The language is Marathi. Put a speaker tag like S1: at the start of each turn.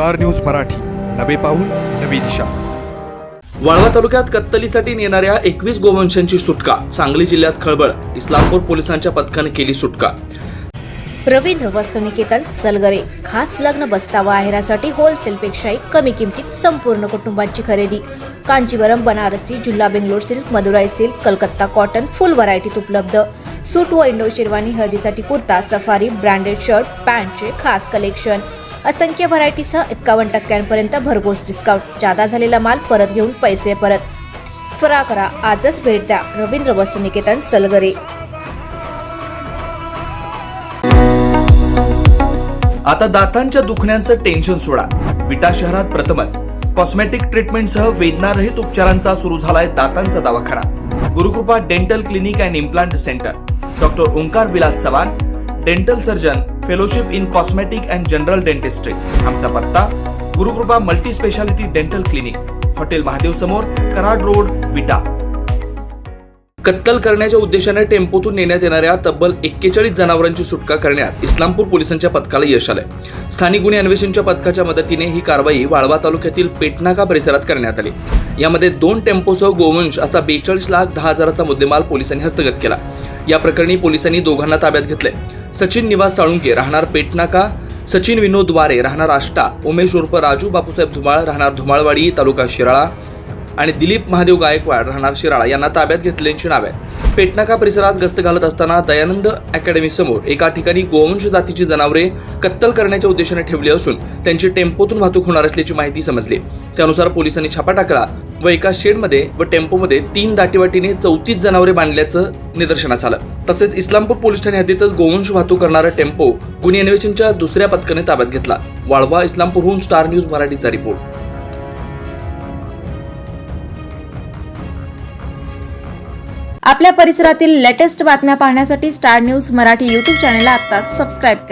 S1: Star news Marathi. नवे पाऊल नवी दिशा.
S2: वाळवा तालुक्यात कत्तलीसाठी नेणाऱ्या एकवीस गोवंशांची सुटका. सांगली जिल्ह्यात खळबळ. इस्लामपूर पोलिसांच्या पथकाने केली सुटका.
S3: रवींद्र वस्त्रनिकेतन सलगरे. खास लग्न बसतावा आहेरासाठी होलसेलपेक्षाही कमी किमतीत संपूर्ण कुटुंबाची खरेदी. Kanjeevaram Banarasi जुल्ला Bangalore silk Madurai silk Calcutta cotton full व्हरायटीत उपलब्ध. सूट व इंडो शेरवानी हळदीसाठी कुर्ता सफारी ब्रँडेड शर्ट पॅन्टचे खास कलेक्शन. असंख्य व्हरायटीसह एक्कावन्न टक्क्यांपर्यंत भरघोस डिस्काउंट जादा झालेला माल परत घेऊन पैसे परत. फरा करा. आजच भेट द्या. रवींद्र वस्त्रनिकेतन सलगरे.
S2: आता दातांच्या दुखण्याचं टेन्शन सोडा. विटा शहरात प्रथमच. कॉस्मेटिक ट्रीटमेंटसह वेदनारहित उपचारांचा सुरू झालाय दातांचा दवाखाना. Gurukrupa dental clinic and implant centre doctor Omkar Vilas Chavan dental surgeon fellowship in cosmetic and general dentistry आमचा पत्ता Gurukrupa multi speciality dental clinic hotel Mahadev समोर कराड रोड विटा. कत्तल करण्याच्या उद्देशाने टेम्पोतून नेण्यात येणाऱ्या तब्बल एक्केचाळीस जनावरांची सुटका करण्यात इस्लामपूर पोलिसांच्या पथकाला यश आलंय. स्थानिक गुन्हे अन्वेषणच्या पथकाच्या मदतीने ही कारवाई वाळवा तालुक्यातील पेटनाका परिसरात करण्यात आली. यामध्ये दोन टेम्पोसह गोवंश असा बेचाळीस लाख दहा हजाराचा मुद्देमाल पोलिसांनी हस्तगत केला. या प्रकरणी पोलिसांनी दोघांना ताब्यात घेतलंय. सचिन निवास साळुंके राहणार पेटनाका सचिन विनोदद्वारे राहणार आष्टा उमेश उर्फ राजू बापूसाहेब धुमाळ राहणार धुमाळवाडी तालुका शिराळा आणि दिलीप महादेव गायकवाड राहणार शिराळा. यांना ताब्यात घेतल्यांची नावे. पेटनाका परिसरात गस्त घालत असताना दयानंद अकॅडमी समोर एका ठिकाणी गोवंश जातीची जनावरे कत्तल करण्याच्या उद्देशाने ठेवली असून त्यांची टेम्पोतून वाहतूक होणार असल्याची माहिती समजली. त्यानुसार पोलिसांनी छापा टाकला. व एका शेडमध्ये व टेम्पोमध्ये तीन दाटीवाटीने चौतीस जनावरे बांधल्याचं निदर्शनास आलं. तसेच इस्लामपूर पोलीस ठाणे हद्दीतच गोवंश वाहतूक करणारा टेम्पो गुन्हे अन्वेषणच्या दुसऱ्या पथकाने ताब्यात घेतला. वाळवा इस्लामपूरहून स्टार न्यूज मराठीचा रिपोर्ट.
S3: आपल्या परिसरातील लेटेस्ट बातम्या पाहण्यासाठी स्टार न्यूज मराठी यूट्यूब चॅनलला आत्ताच सबस्क्राईब करा.